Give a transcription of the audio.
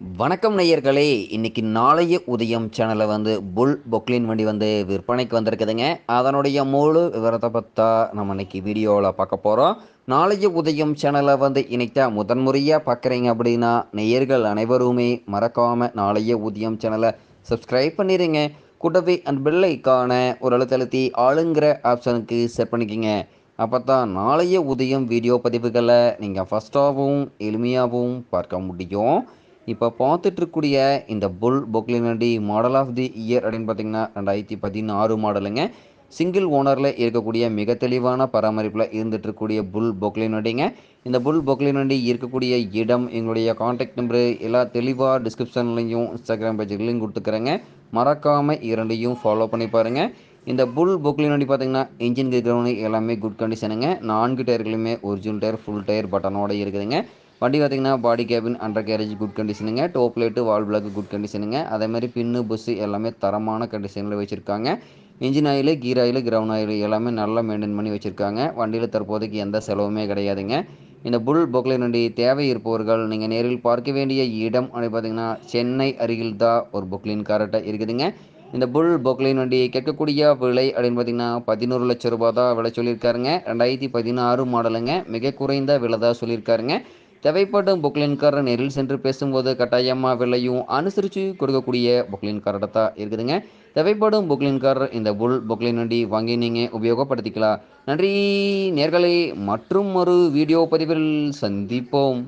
வணக்கம் நேயர்களே. இன்னைக்கு நாளைய உதயம் சேனலில் வந்து புல் பொக்லின் வண்டி வந்து விற்பனைக்கு வந்திருக்குதுங்க. அதனுடைய முழு விவரத்தை பற்றா நம்ம இன்னைக்கு வீடியோவில் பார்க்க போகிறோம் நாளைய உதயம் சேனலை வந்து இன்னைக்கு முதன்முறையாக பார்க்குறீங்க அப்படின்னா நேயர்கள் அனைவருமே மறக்காமல் நாளைய உதயம் சேனலை சப்ஸ்கிரைப் பண்ணிடுங்க கூட்டவே அந்த பில்லைக்கான ஒரு அழுத்தழுத்தி ஆளுங்கிற ஆப்ஷனுக்கு செட் பண்ணிக்கோங்க. அப்போ தான் நாளைய உதயம் வீடியோ பதிவுகளை நீங்கள் ஃபஸ்ட்டாகவும் எளிமையாகவும் பார்க்க முடியும். இப்போ பார்த்துட்ருக்கூடிய இந்த புல் பொக்லினடி மாடல் ஆஃப் தி இயர் அப்படின்னு பார்த்தீங்கன்னா ரெண்டாயிரத்தி பதினாறு மாடலுங்க சிங்கிள் ஓனரில் இருக்கக்கூடிய மிக தெளிவான பராமரிப்பில் இருந்துட்டு இருக்கக்கூடிய புல் பொக்லினடிங்க. இந்த புல் பொக்லினடி இருக்கக்கூடிய இடம் எங்களுடைய காண்டாக்ட் நம்பரு எல்லா தெளிவாக டிஸ்கிரிப்ஷன்லையும் இன்ஸ்டாகிராம் பேஜ்லையும் கொடுத்துக்கிறேங்க. மறக்காமல் இரண்டையும் ஃபாலோ பண்ணி பாருங்கள் இந்த புல் பொக்லினடி பார்த்தீங்கன்னா இன்ஜின் கிரவுண்ட் எல்லாமே குட் கண்டிஷனுங்க நான்கு டயர்களுமே ஒரிஜினல் டயர் ஃபுல் டயர் பட்டனோடு இருக்குதுங்க. வண்டி பார்த்தீங்கன்னா body cabin undercarriage good கண்டிஷனுங்க top light valve block good கண்டிஷனுங்க அதே மாதிரி பின்னு புஸ்ஸு எல்லாமே தரமான கண்டிஷனில் வச்சுருக்காங்க. Engine oil gear oil ground oil எல்லாமே நல்லா மெயின்டைன் பண்ணி வச்சுருக்காங்க. வண்டியில் தற்போதைக்கு எந்த செலவுமே கிடையாதுங்க. இந்த புல் பொக்லைன் வண்டி தேவை இருப்பவர்கள் நீங்கள் நேரில் பார்க்க வேண்டிய இடம் அப்படி பார்த்தீங்கன்னா சென்னை அருகில் தான் ஒரு பொக்லின் கார்ட்டாக இருக்குதுங்க. இந்த புல் பொக்லைன் வண்டி கேட்கக்கூடிய விலை அப்படின்னு பார்த்தீங்கன்னா பதினோரு லட்ச ரூபா தான் விலை சொல்லியிருக்காருங்க. ரெண்டாயிரத்தி பதினாறு மாடலுங்க. மிக குறைந்த விலை தான் சொல்லியிருக்காருங்க. தேவைப்படும் பொக்லின்காரர் நேரில் சென்று பேசும்போது கட்டாயமாக விலையும் அனுசரித்து கொடுக்கக்கூடிய பொக்லின்காரர்கிட்ட தான் இருக்குதுங்க. தேவைப்படும் பொக்லின்காரர் இந்த புல் பொக்லின் வண்டி வாங்கி நீங்கள் உபயோகப்படுத்திக்கலாம். நன்றி நேர்களை மற்றும் ஒரு வீடியோ பதிவில் சந்திப்போம்.